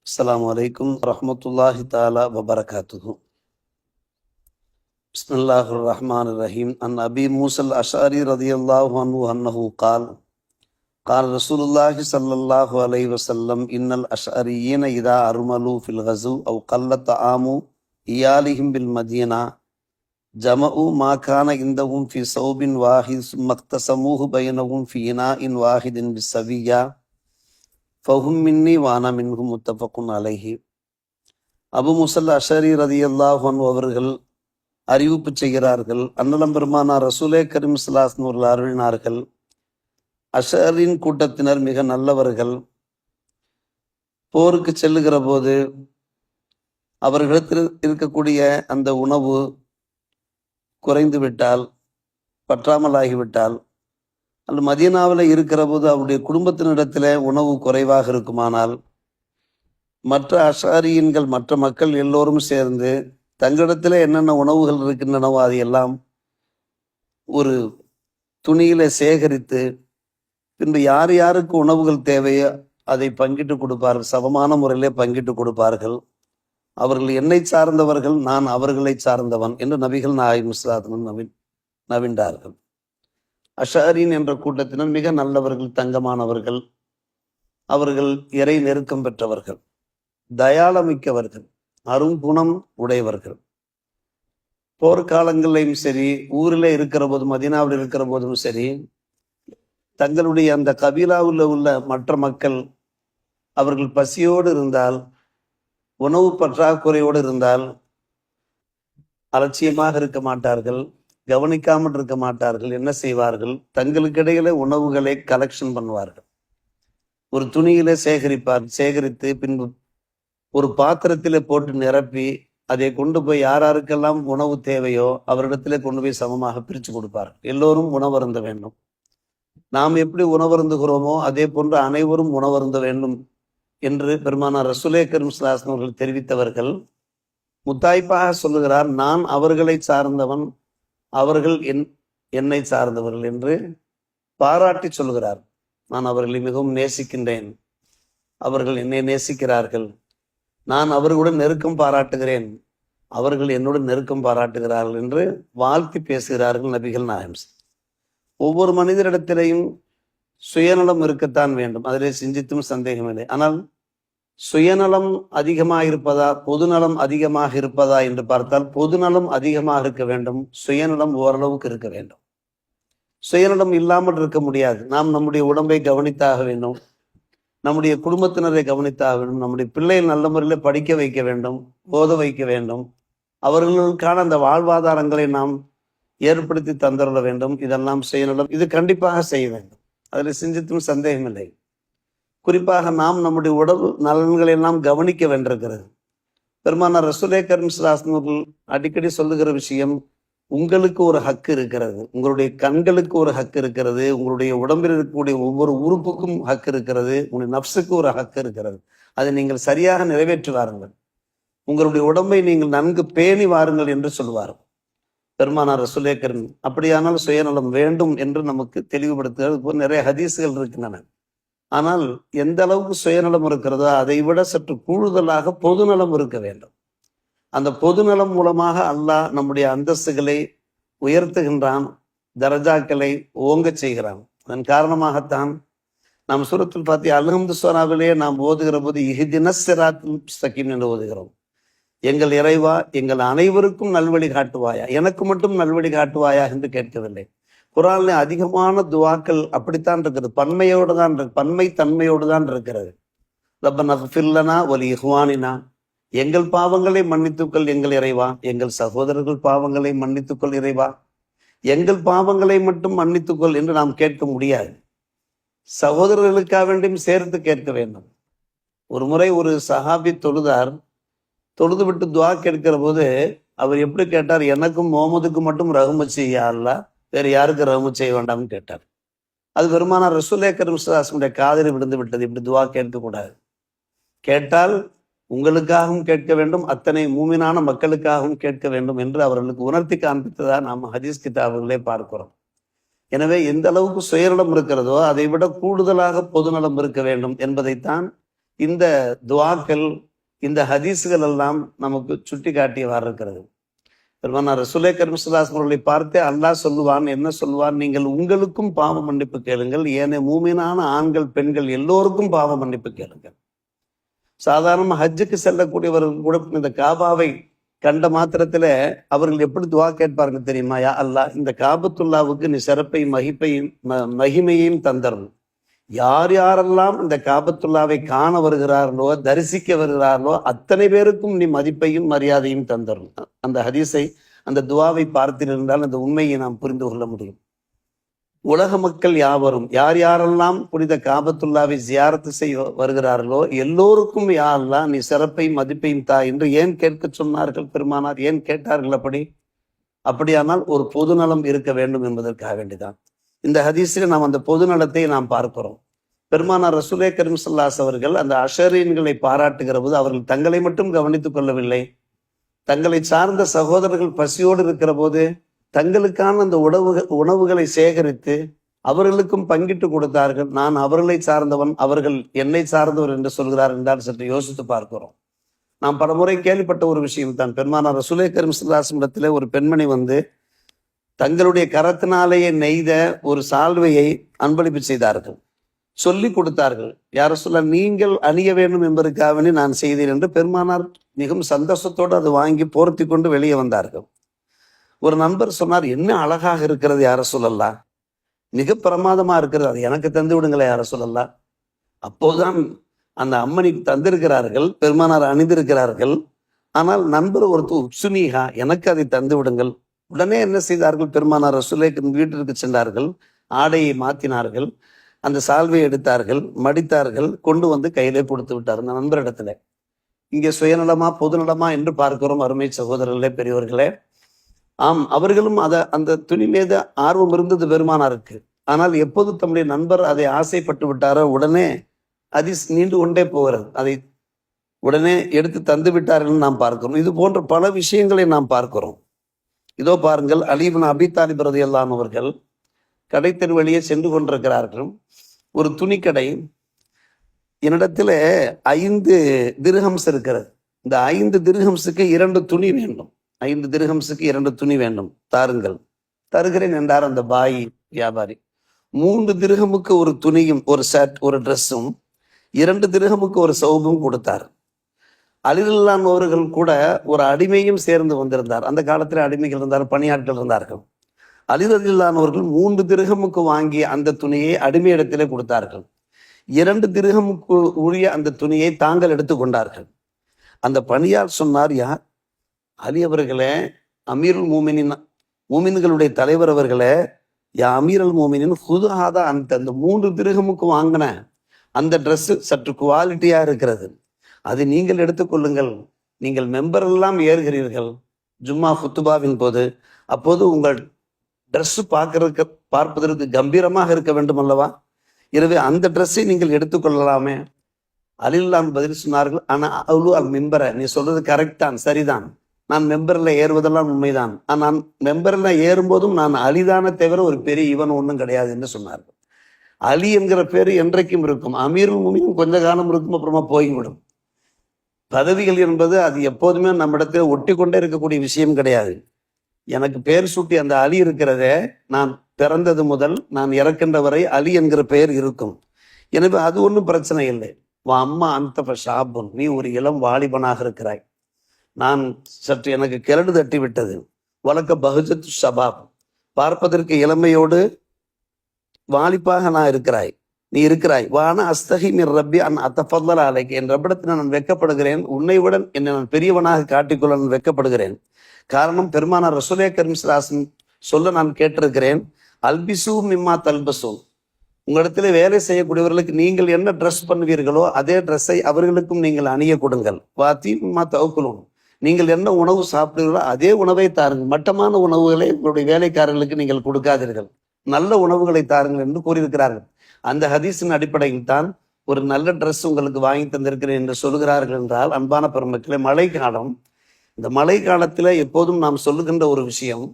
السلام عليكم ورحمة الله تعالى وبركاته. بسم الله الرحمن الرحيم. عن أبي موسى الأشعري رضي الله عنه أنه قال قال رسول الله صلى الله عليه وسلم إن الأشعريين إذا أرملوا في الغزو أو قل طعام إيالهم بالمدينة جمعوا ما كان عندهم في صوب واحد ثم اقتسموه بينهم في إناء واحد بالسوية ஃபஹும் மின்னி வானா மின்ஹும் முத்தஃபக்குன் அழகி அபு முசல் அஷரி ரதி அல்லாஹன் அவர்கள் அறிவிப்பு செய்கிறார்கள். அன்னலம் பெருமானார் ரசூலே கரீம் சலாஸ்ன் அவர்கள் அருளினார்கள் அஷரின் கூட்டத்தினர் மிக நல்லவர்கள். போருக்கு செல்லுகிற போது அவர்களிடத்தில் இருக்கக்கூடிய அந்த உணவு குறைந்து விட்டால் பற்றாமலாகிவிட்டால் அந்த மதீனாவில் இருக்கிற போது அவருடைய குடும்பத்தினிடத்தில் உணவு குறைவாக இருக்குமானால் மற்ற அசாரியன்கள் மற்ற மக்கள் எல்லோரும் சேர்ந்து தங்களிடத்தில் என்னென்ன உணவுகள் இருக்கின்றனவோ அதையெல்லாம் ஒரு துணியில் சேகரித்து பின்பு யார் யாருக்கு உணவுகள் தேவையோ அதை பங்கிட்டு கொடுப்பார்கள். சமமான முறையிலே பங்கிட்டு கொடுப்பார்கள். அவர்கள் என்னை சார்ந்தவர்கள் நான் அவர்களை சார்ந்தவன் என்று நபிகள் நாயகம் இஸ்லாத்தினும் நவின் நவின்றார்கள் அஷாரின் என்ற கூட்டத்தினர் மிக நல்லவர்கள் தங்கமானவர்கள். அவர்கள் இறை நெருக்கம் பெற்றவர்கள். தயாளமிக்கவர்கள். அருங்குணம் உடையவர்கள். போர்க்காலங்களையும் சரி ஊரில் இருக்கிற போதும் மதினாவில் இருக்கிற போதும் சரி தங்களுடைய அந்த கபீலாவில் உள்ள மற்ற மக்கள் அவர்கள் பசியோடு இருந்தால் உணவு பற்றாக்குறையோடு இருந்தால் அலட்சியமாக இருக்க மாட்டார்கள். கவனிக்காமல் இருக்க மாட்டார்கள் என்ன செய்வார்கள்? தங்களுக்கிடையில உணவுகளை கலெக்ஷன் பண்ணுவார்கள். ஒரு துணியில சேகரிப்பார் சேகரித்து பின்பு ஒரு பாத்திரத்தில போட்டு நிரப்பி அதை கொண்டு போய் யார் யாருக்கெல்லாம் உணவு தேவையோ அவரிடத்துல கொண்டு போய் சமமாக பிரித்து கொடுப்பார்கள். எல்லோரும் உணவருந்த வேண்டும். நாம் எப்படி உணவருந்துகிறோமோ அதே போன்று அனைவரும் உணவருந்த வேண்டும் என்று பெருமானார் ரசுலே கரும் அவர்கள் தெரிவித்தவர்கள் முத்தாய்ப்பாக சொல்லுகிறார் நான் அவர்களை சார்ந்தவன் அவர்கள் என் என்னை சார்ந்தவர்கள் என்று பாராட்டி சொல்கிறார். நான் அவர்களை மிகவும் நேசிக்கின்றேன். அவர்கள் என்னை நேசிக்கிறார்கள். நான் அவர்களுடன் நெருக்கம் பாராட்டுகிறேன். அவர்கள் என்னுடன் நெருக்கம் பாராட்டுகிறார்கள் என்று வாழ்த்தி பேசுகிறார்கள் நபிகள் நாயம் ஒவ்வொரு மனிதரிடத்திலையும் சுயநலம் இருக்கத்தான் வேண்டும். அதிலே சிந்தித்தும் சந்தேகமில்லை. ஆனால் சுயநலம் அதிகமாக இருப்பதா பொதுநலம் அதிகமாக இருப்பதா என்று பார்த்தால் பொதுநலம் அதிகமாக இருக்க வேண்டும் சுயநலம் ஓரளவுக்கு இருக்க வேண்டும். சுயநலம் இல்லாமல் இருக்க முடியாது. நாம் நம்முடைய உடம்பை கவனித்தாக வேண்டும். நம்முடைய குடும்பத்தினரை கவனித்தாக வேண்டும். நம்முடைய பிள்ளைகள் நல்ல முறையில் படிக்க வைக்க வேண்டும் போத வைக்க வேண்டும். அவர்களுக்கான அந்த வாழ்வாதாரங்களை நாம் ஏற்படுத்தி தந்துள்ள வேண்டும். இதெல்லாம் செய்யணும் இது கண்டிப்பாக செய்ய வேண்டும். அதில் சிந்தித்தும் சந்தேகமில்லை. குறிப்பாக நாம் நம்முடைய உடல் நலன்களை எல்லாம் கவனிக்க வேண்டியிருக்கிறது. பெருமானார் ரசுலே கர்மிஸ்லாஸ்னர்கள் அடிக்கடி சொல்லுகிற விஷயம் உங்களுக்கு ஒரு ஹக்கு இருக்கிறது உங்களுடைய கண்களுக்கு ஒரு ஹக்கு இருக்கிறது உங்களுடைய உடம்பில் இருக்கக்கூடிய ஒவ்வொரு உறுப்புக்கும் ஹக்கு இருக்கிறது உங்களுடைய நப்சுக்கு ஒரு ஹக்கு இருக்கிறது. அதை நீங்கள் சரியாக நிறைவேற்றி வாருங்கள். உங்களுடைய உடம்பை நீங்கள் நன்கு பேணி வாருங்கள் என்று சொல்வார். பெருமானார் ரசுலேக்கரன். அப்படியானால் சுயநலம் வேண்டும் என்று நமக்கு தெளிவுபடுத்துகிறது. போல் நிறைய ஹதீஸுகள் இருக்கின்றன. ஆனால் எந்த அளவுக்கு சுயநலம் இருக்கிறதோ அதை விட சற்று கூடுதலாக பொதுநலம் இருக்க வேண்டும். அந்த பொதுநலம் மூலமாக அல்லாஹ் நம்முடைய அந்தஸ்துகளை உயர்த்துகின்றான் தரஜாக்களை ஓங்க செய்கிறான். அதன் காரணமாகத்தான் நாம் சூரத்தில் பார்த்து அல்ஹம்து சோனாவிலே நாம் ஓதுகிற போது இஹிதின சிராத்துல் சக்கீம் என்று ஓதுகிறோம். எங்கள் இறைவா எங்கள் அனைவருக்கும் நல்வழி காட்டுவாயா? எனக்கு மட்டும் நல்வழி காட்டுவாயா? என்று கேட்கவில்லை. குரான்ல அதிகமான துவாக்கள் அப்படித்தான் இருக்கிறது பன்மையோடு தான் பன்மை தன்மையோடு தான் இருக்கிறது. ரப்பன ஃபில்லனா ஒலி இஹ்வானினா. எங்கள் பாவங்களை மன்னித்துக்கள் எங்கள் இறைவா. எங்கள் சகோதரர்கள் பாவங்களை மன்னித்துக்கொள் இறைவா. எங்கள் பாவங்களை மட்டும் மன்னித்துக்கொள் என்று நாம் கேட்க முடியாது. சகோதரர்களுக்காக வேண்டியும் சேர்த்து கேட்க வேண்டும். ஒரு முறை ஒரு சஹாபி தொழுதார். தொழுது விட்டு துவா கேட்கிற போது அவர் எப்படி கேட்டார்? எனக்கும் முகமதுக்கு மட்டும் ரகுமத் செய்ய வேறு யாருக்கு ரகுமத் செய்ய வேண்டாம்னு கேட்டார். அது பெருமானார் ரசூலே கரீம்சுடைய காதலி விழுந்து விட்டது. இப்படி துவா கேட்கக்கூடாது. கேட்டால் உங்களுக்காகவும் கேட்க வேண்டும் அத்தனை மூமினான மக்களுக்காகவும் கேட்க வேண்டும் என்று அவர்களுக்கு உணர்த்தி காண்பித்ததா நாம் ஹதீஸ் கிதாபுகளே பார்க்கிறோம். எனவே எந்த அளவுக்கு சுயநலம் இருக்கிறதோ அதை விட கூடுதலாக பொதுநலம் இருக்க வேண்டும் என்பதைத்தான் இந்த துவாக்கள் இந்த ஹதீஸுகள் எல்லாம் நமக்கு சுட்டி காட்டியவாறு இருக்கிறது. பெருமானார் சுலே கரிமசுல்லாஸ் அவர்களை பார்த்து அல்லாஹ் சொல்லுவான் என்ன சொல்லுவான்? நீங்கள் உங்களுக்கும் பாவ மன்னிப்பு கேளுங்கள் ஏனைய மூமினான ஆண்கள் பெண்கள் எல்லோருக்கும் பாவ மன்னிப்பு கேளுங்கள். சாதாரணமா ஹஜ்ஜுக்கு செல்லக்கூடியவர்கள் கூட இந்த காபாவை கண்ட மாத்திரத்துல அவர்கள் எப்படி துவா கேட்பாருங்க தெரியுமா? யா அல்லாஹ் இந்த காபத்துல்லாவுக்கு நீ சிறப்பையும் மகிப்பையும் ம- மகிமையையும் தந்தரணும். யார் யாரெல்லாம் இந்த காபத்துல்லாவை காண வருகிறார்களோ தரிசிக்க வருகிறார்களோ அத்தனை பேருக்கும் நீ மதிப்பையும் மரியாதையும் தந்தரும் அந்த ஹதீஸை அந்த துவாவை பார்த்திருந்தால் அந்த உண்மையை நாம் புரிந்து கொள்ள முடியும். உலக மக்கள் யாவரும் யார் யாரெல்லாம் புனித காபத்துல்லாவை ஜியாரத்து செய்ய வருகிறார்களோ எல்லோருக்கும் யாரெல்லாம் நீ சிறப்பையும் மதிப்பையும் தா என்று ஏன் கேட்க சொன்னார்கள் பெருமானார்? ஏன் கேட்டார்கள் அப்படி? அப்படியானால் ஒரு பொதுநலம் இருக்க வேண்டும் என்பதற்காக வேண்டிதான். இந்த ஹதீஸில் நாம் அந்த பொது நலத்தை நாம் பார்க்கிறோம். பெருமானார் ரசூலே கரிம்சல்லாஸ் அவர்கள் அந்த அஷரீன்களை பாராட்டுகிற போது அவர்கள் தங்களை மட்டும் கவனித்துக் கொள்ளவில்லை. தங்களை சார்ந்த சகோதரர்கள் பசியோடு இருக்கிற போது தங்களுக்கான அந்த உணவுகள் உணவுகளை சேகரித்து அவர்களுக்கும் பங்கிட்டு கொடுத்தார்கள். நான் அவர்களை சார்ந்தவன் அவர்கள் என்னை சார்ந்தவர் என்று சொல்கிறார் என்றால் சற்று யோசித்து பார்க்கிறோம். நாம் பலமுறை கேள்விப்பட்ட ஒரு விஷயம் தான் பெருமானார் ரசூலே கரிம்சல்லாஸ் இடத்திலே ஒரு பெண்மணி வந்து தங்களுடைய கரத்தினாலேயே நெய்த ஒரு சால்வையை அன்பளிப்பு செய்தார்கள். சொல்லி கொடுத்தார்கள் யார சொல்ல நீங்கள் அணிய வேண்டும் என்பதற்காகவே நான் செய்தேன் என்று பெருமானார் மிகவும் சந்தோஷத்தோடு அது வாங்கி போர்த்தி கொண்டு வெளியே வந்தார்கள். ஒரு நண்பர் சொன்னார் என்ன அழகாக இருக்கிறது யார சொல்லலாம் மிக பிரமாதமா இருக்கிறது அது எனக்கு தந்து விடுங்களே யார சொல்லலாம் அப்போதுதான் அந்த அம்மனி தந்திருக்கிறார்கள் பெருமானார் அணிந்திருக்கிறார்கள். ஆனால் நண்பர் ஒருத்தர் உப்சுனீகா எனக்கு அதை தந்து விடுங்கள் உடனே என்ன செய்தார்கள்? பெருமானார் ரசூலேக்கு வீட்டிற்கு சென்றார்கள். ஆடையை மாத்தினார்கள். அந்த சால்வை எடுத்தார்கள். மடித்தார்கள். கொண்டு வந்து கையிலே கொடுத்து விட்டார். அந்த நண்பரிடத்துல இங்கே சுயநலமா பொதுநலமா என்று பார்க்கிறோம் அருமை சகோதரர்களே பெரியவர்களே ஆம் அவர்களும் அதை அந்த துணி மீது ஆர்வம் இருந்தது பெருமானாருக்கு. ஆனால் எப்போது தம்முடைய நண்பர் அதை ஆசைப்பட்டு விட்டாரோ உடனே அது நீண்டு கொண்டே போகிறது. அதை உடனே எடுத்து தந்து விட்டார்கள் நாம் பார்க்கிறோம். இது போன்ற பல விஷயங்களை நாம் பார்க்கிறோம். இதோ பாருங்கள் அலீபன் அபி பிரதி ரலியல்லாஹு அவர்கள் கடைத்தெரு வழியே சென்று கொண்டிருக்கிறார்கள். ஒரு துணிக்கடை என்னிடத்துல ஐந்து திருஹம்ஸ் இருக்கிறது. இந்த ஐந்து திருஹம்ஸுக்கு இரண்டு துணி வேண்டும். ஐந்து திருஹம்ஸுக்கு இரண்டு துணி வேண்டும். தாருங்கள். தருகிறேன் என்றார் அந்த பாய் வியாபாரி. மூன்று திருகமுக்கு ஒரு துணியும் ஒரு ஷர்ட் ஒரு ட்ரெஸ்ஸும் இரண்டு திருகமுக்கு ஒரு சௌபும் கொடுத்தார். அலிலான் அவர்கள் கூட ஒரு அடிமையும் சேர்ந்து வந்திருந்தார். அந்த காலத்தில் அடிமைகள் இருந்தார் பணியாட்கள் இருந்தார்கள். அலிரதில்லானவர்கள் மூன்று திருகமுக்கு வாங்கிய அந்த துணியை அடிமையிடத்திலே கொடுத்தார்கள். இரண்டு திருகமுக்கு உரிய அந்த துணியை தாங்கள் எடுத்துக்கொண்டார்கள் அந்த பணியார் சொன்னார் யார் அலி அவர்களே அமீருல் மூமினின் மூமின்களுடைய தலைவர் அவர்களே யா அமீரல் மூமினின் ஹுதுஹாதா அந்த அந்த மூன்று திருகமுக்கு வாங்கின அந்த ட்ரெஸ்ஸு சற்று குவாலிட்டியாக இருக்கிறது. அது நீங்கள் எடுத்துக்கொள்ளுங்கள். நீங்கள் மெம்பர் எல்லாம் ஏறுகிறீர்கள். ஜும்மா ஃபுத்துபாவின் போது. அப்போது உங்கள் ட்ரெஸ் பார்க்கறதுக்கு பார்ப்பதற்கு கம்பீரமாக இருக்க வேண்டும் அல்லவா? எனவே அந்த ட்ரெஸ்ஸை நீங்கள் எடுத்துக்கொள்ளலாமே. அலில்லான் பதில் சொன்னார்கள். ஆனால் அவ்வளோ அல் மெம்பரை. நீ சொல்றது கரெக்ட் தான் சரிதான். நான் மெம்பரில் ஏறுவதெல்லாம் உண்மைதான். ஆனால் நான் மெம்பர்ல ஏறும்போதும் நான் அலிதான தவிர ஒரு பெரிய இவன் ஒன்றும் கிடையாது என்று சொன்னார்கள். அலி என்கிற பேர் என்றைக்கும் இருக்கும். அமீருல் கொஞ்ச காலம் இருக்கும் அப்புறமா போய்விடும். பதவிகள் என்பது அது எப்போதுமே நம்மிடத்தில் ஒட்டி கொண்டே இருக்கக்கூடிய விஷயம் கிடையாது. எனக்கு பேர் சூட்டி அந்த அலி இருக்கிறதே நான் பிறந்தது முதல் நான் இறக்கின்ற வரை அலி என்கிற பெயர் இருக்கும். எனவே அது ஒன்றும் பிரச்சனை இல்லை. வா அம்மா அந்த ஷாபுன் நீ ஒரு இளம் வாலிபனாக இருக்கிறாய். நான் சற்று எனக்கு கிரடு தட்டி விட்டது வழக்க பகுஜத் ஷபாப் பார்ப்பதற்கு இளமையோடு வாலிப்பாக நான் இருக்கிறாய். நீ இருக்கிறாய். வான அஸ்தகி மிர் ரப்பி அன் அத்தஃபல்லல் அலைக்கு என் ரப்பிடத்தில் நான் வெட்கப்படுகிறேன். உன்னை விட என்னை நான் பெரியவனாக காட்டிக்கொள்ள நான் வெக்கப்படுகிறேன் காரணம் பெருமானார் ரசுலே கர்மிஸ்ராசன் சொல்ல நான் கேட்டிருக்கிறேன். அல்பிசு மிம்மா தல்பசு உங்களிடத்துல வேலை செய்யக்கூடியவர்களுக்கு நீங்கள் என்ன ட்ரெஸ் பண்ணுவீர்களோ அதே ட்ரெஸ்ஸை அவர்களுக்கும் நீங்கள் அணிய கொடுங்கள். வாத்தி மிம்மா தவக்குலும் நீங்கள் என்ன உணவு சாப்பிடுவீர்களோ அதே உணவை தாருங்கள். மட்டமான உணவுகளை உங்களுடைய வேலைக்காரர்களுக்கு நீங்கள் கொடுக்காதீர்கள். நல்ல உணவுகளை தாருங்கள் என்று கூறியிருக்கிறார்கள். அந்த ஹதீஸின் அடிப்படையில் தான் ஒரு நல்ல ட்ரெஸ் உங்களுக்கு வாங்கி தந்திருக்கிறேன் என்று சொல்கிறார்கள் என்றால் அன்பான பெருமக்களே மழை காலம் இந்த மழை காலத்தில் எப்போதும் நாம் சொல்லுகின்ற ஒரு விஷயம்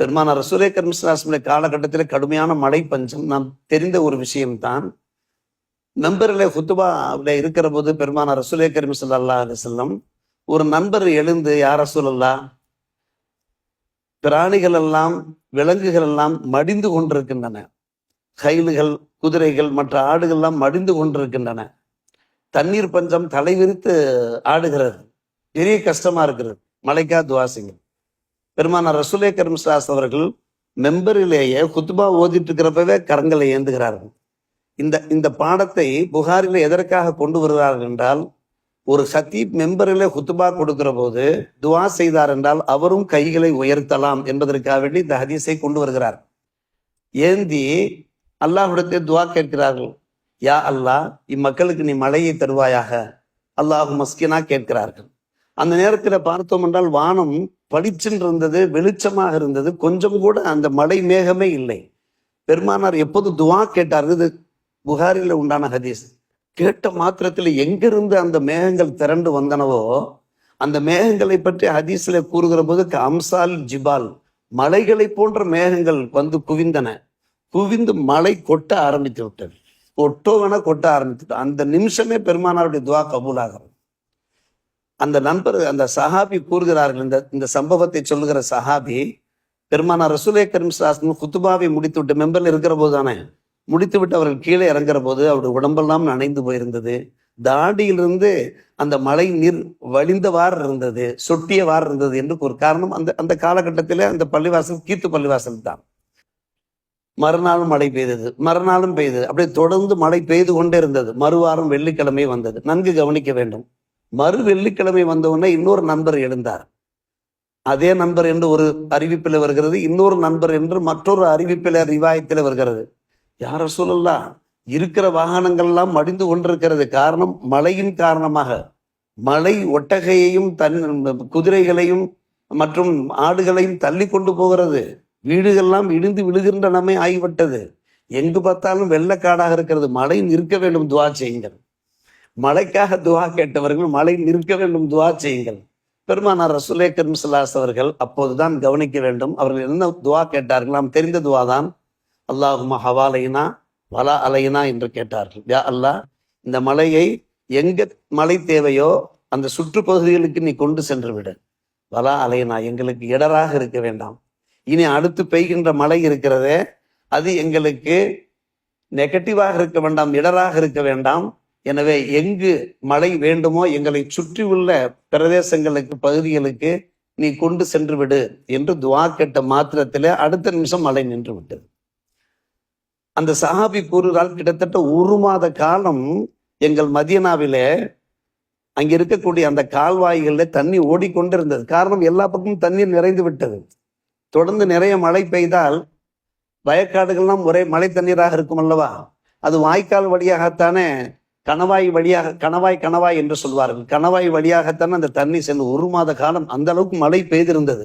பெருமான ரசூலே கர்மஸ்லாஸ்மிய காலகட்டத்தில் கடுமையான மழை பஞ்சம். நாம் தெரிந்த ஒரு விஷயம்தான். நண்பர்களே ஹுத்துபாவில் இருக்கிற போது பெருமானார் ரசூலே கரீம் ஸல்லல்லாஹு செல்லம் ஒரு நண்பர் எழுந்து யார சொல்லல்லா பிராணிகள் எல்லாம் விலங்குகள் எல்லாம் மடிந்து கொண்டிருக்கின்றன. கயிலுகள் குதிரைகள் மற்ற ஆடுகள் எல்லாம் மடிந்து கொண்டிருக்கின்றன. தண்ணீர் பஞ்சம் தலைவிரித்து ஆடுகிறது. பெரிய கஷ்டமா இருக்கிறது. மலைக்கா துவாசிங்க பெருமான ரசுலே கரீம் அவர்கள் மெம்பரிலேயே குத்துபா ஓதிட்டு இருக்கிறப்பவே கரங்களை ஏந்துகிறார்கள். இந்த இந்த பாடத்தை புகாரில எதற்காக கொண்டு வருகிறார்கள் என்றால் ஒரு ஹத்தீப் மெம்பரிலே குத்துபா கொடுக்கிற போது துவா செய்தார் என்றால் அவரும் கைகளை உயர்த்தலாம் என்பதற்காக வேண்டி இந்த ஹதீஸை கொண்டு வருகிறார். ஏந்தி அல்லாஹ்விடத்தை துவா கேட்கிறார்கள். யா அல்லாஹ் இம்மக்களுக்கு நீ மழையை தருவாயாக. அல்லாஹ் மஸ்கினா கேட்கிறார்கள். அந்த நேரத்தில் பார்த்தோம் என்றால் வானம் பளிச்சென்று இருந்தது வெளிச்சமாக இருந்தது. கொஞ்சம் கூட அந்த மழை மேகமே இல்லை. பெருமானார் எப்போது துவா கேட்டார் இது புகாரில் உண்டான ஹதீஸ். கேட்ட மாத்திரத்தில் எங்கிருந்து அந்த மேகங்கள் திரண்டு வந்தனவோ அந்த மேகங்களை பற்றி ஹதீஸ்ல கூறுகிற போது அம்சால் ஜிபால். மலைகளை போன்ற மேகங்கள் வந்து குவிந்தன. குவிந்து மழை கொட்ட ஆரம்பித்து விட்டது. கொட்டோவென கொட்ட ஆரம்பித்து அந்த நிமிஷமே பெருமானாருடைய துவா கபூலாகிறது. அந்த நண்பர் அந்த சஹாபி கூறுகிறார்கள் இந்த இந்த சம்பவத்தை சொல்லுகிற சஹாபி பெருமானார் ரசூலே கரீம் சாஸ்திரம் குத்துபாவை முடித்து விட்டு மெம்பர்ல இருக்கிற போது தானே முடித்து விட்டு அவர்கள் கீழே இறங்குற போது அவருடைய உடம்பெல்லாம் நனைந்து போயிருந்தது. தாடியிலிருந்து அந்த மழை நீர் வழிந்தவாறு இருந்தது சொட்டியவாறு இருந்தது என்று ஒரு காரணம் அந்த அந்த காலகட்டத்திலே அந்த பள்ளிவாசல் கீத்து பள்ளிவாசல் தான். மறுநாளும் மழை பெய்தது மறுநாளும் பெய்தது. அப்படியே தொடர்ந்து மழை பெய்து கொண்டே இருந்தது. மறுவாரம் வெள்ளிக்கிழமை வந்தது. நன்கு கவனிக்க வேண்டும். மறு வெள்ளிக்கிழமை வந்தவுடனே இன்னொரு நண்பர் எழுந்தார். அதே நண்பர் என்று ஒரு அறிவிப்பில் வருகிறது. இன்னொரு நண்பர் என்று மற்றொரு அறிவிப்பில் ரிவாயத்தில் வருகிறது. யார சொல்லலாம் இருக்கிற வாகனங்கள் எல்லாம் மடிந்து கொண்டிருக்கிறது. காரணம் மழையின் காரணமாக. மழை ஒட்டகையையும் தன் குதிரைகளையும் மற்றும் ஆடுகளையும் தள்ளி கொண்டு போகிறது. வீடுகள்லாம் இடிந்து விழுகின்ற நம்மை ஆகிவிட்டது. எங்கு பார்த்தாலும் வெள்ளக்காடாக இருக்கிறது. மழை நிற்க வேண்டும் துவா செய்யுங்கள். மழைக்காக துவா கேட்டவர்கள் மழை நிற்க வேண்டும் துவா செய்யுங்கள். பெருமானார் ரசுலே கரிம்சலாஸ் அவர்கள் அப்போதுதான் கவனிக்க வேண்டும். அவர்கள் என்ன துவா கேட்டார்கள்? நாம் தெரிந்த துவா தான். அல்லாஹுமா ஹவாலைனா வலா அலைனா என்று கேட்டார்கள். யா அல்லாஹ் இந்த மலையை எங்க மழை தேவையோ அந்த சுற்றுப்பகுதிகளுக்கு நீ கொண்டு சென்று விடு. வலா அலைனா எங்களுக்கு இடராக இருக்க வேண்டாம். இனி அடுத்து பெய்கின்ற மழை இருக்கிறதே அது எங்களுக்கு நெகட்டிவாக இருக்க வேண்டாம் இடராக இருக்க வேண்டாம். எனவே எங்கு மழை வேண்டுமோ எங்களை சுற்றியுள்ள பிரதேசங்களுக்கு பகுதிகளுக்கு நீ கொண்டு சென்று விடு என்று துவா கேட்ட மாத்திரத்திலே அடுத்த நிமிஷம் மழை நின்று விட்டது அந்த சஹாபி கூறுகிறால் கிட்டத்தட்ட ஒரு மாத காலம் எங்கள் மதியனாவிலே அங்க இருக்கக்கூடிய அந்த கால்வாய்களில் தண்ணி ஓடிக்கொண்டிருந்தது. காரணம் எல்லா பக்கமும் தண்ணீர் நிறைந்து விட்டது. தொடர்ந்து நிறைய மழை பெய்தால் வயக்காடுகள்லாம் ஒரே மழை தண்ணீராக இருக்கும் அல்லவா? அது வாய்க்கால் வழியாகத்தானே கணவாய் வழியாக கணவாய் கணவாய் என்று சொல்வார்கள். கணவாய் வழியாகத்தானே அந்த தண்ணி சென்று ஒரு மாத காலம் அந்த அளவுக்கு மழை பெய்திருந்தது.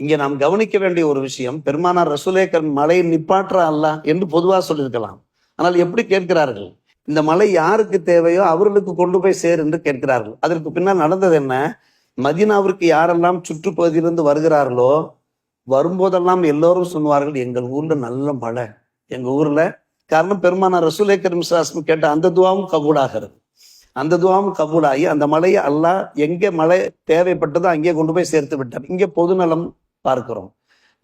இங்கே நாம் கவனிக்க வேண்டிய ஒரு விஷயம் பெருமானார் ரசுலேக்கர் மழையை நிப்பாற்றா அல்ல என்று பொதுவாக சொல்லியிருக்கலாம். ஆனால் எப்படி கேட்கிறார்கள்? இந்த மழை யாருக்கு தேவையோ அவர்களுக்கு கொண்டு போய் சேர் என்று கேட்கிறார்கள். அதற்கு பின்னால் நடந்தது என்ன? மதீனாவிற்கு யாரெல்லாம் சுற்றுப்பகுதியிலிருந்து வருகிறார்களோ வரும்போதெல்லாம் எல்லோரும் சொல்வார்கள் எங்கள் ஊர்ல நல்ல மழை. எங்க ஊர்ல காரணம் பெருமானார் ரசூலே கரீம் கேட்ட அந்த துவாவும் கபூடாகிறது அந்த துவாவும் கபூடாகி அந்த மழையை அல்லா எங்கே மழை தேவைப்பட்டதோ அங்கே கொண்டு போய் சேர்த்து விட்டார். இங்கே பொதுநலம் பார்க்கிறோம்.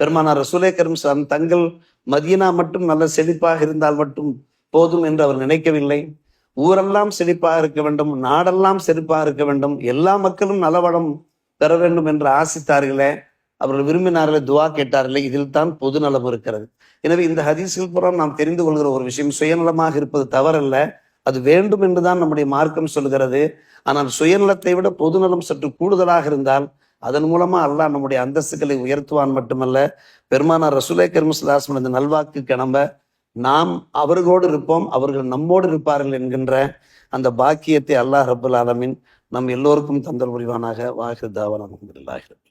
பெருமானார் ரசூலே கரீம் தங்கள் மதியனா மட்டும் நல்ல செழிப்பாக இருந்தால் மட்டும் போதும் என்று அவர் நினைக்கவில்லை. ஊரெல்லாம் செழிப்பாக இருக்க வேண்டும் நாடெல்லாம் செழிப்பாக இருக்க வேண்டும். எல்லா மக்களும் நலவளம் பெற வேண்டும் என்று ஆசித்தார்களே. அவர்கள் விரும்பினார்கள் துவா கேட்டார்களே இதில் தான் பொது நலம் இருக்கிறது. எனவே இந்த ஹதீஸில் புறம் நாம் தெரிந்து கொள்கிற ஒரு விஷயம் சுயநலமாக இருப்பது தவறல்ல. அது வேண்டும் என்றுதான் நம்முடைய மார்க்கம் சொல்கிறது ஆனால் சுயநலத்தை விட பொதுநலம் சற்று கூடுதலாக இருந்தால் அதன் மூலமா அல்லாஹ் நம்முடைய அந்தஸ்துகளை உயர்த்துவான் மட்டுமல்ல. பெருமானார் ரசூலே கர்மஸ்லாஸ்மன் இந்த நல்வாக்கு கிளம்ப நாம் அவர்களோடு இருப்போம் அவர்கள் நம்மோடு இருப்பார்கள் என்கின்ற அந்த பாக்கியத்தை அல்லாஹ் ரபுல் ஆலமின் நம் எல்லோருக்கும் தந்தல் புரிவானாக. வாஹிர் தாவன்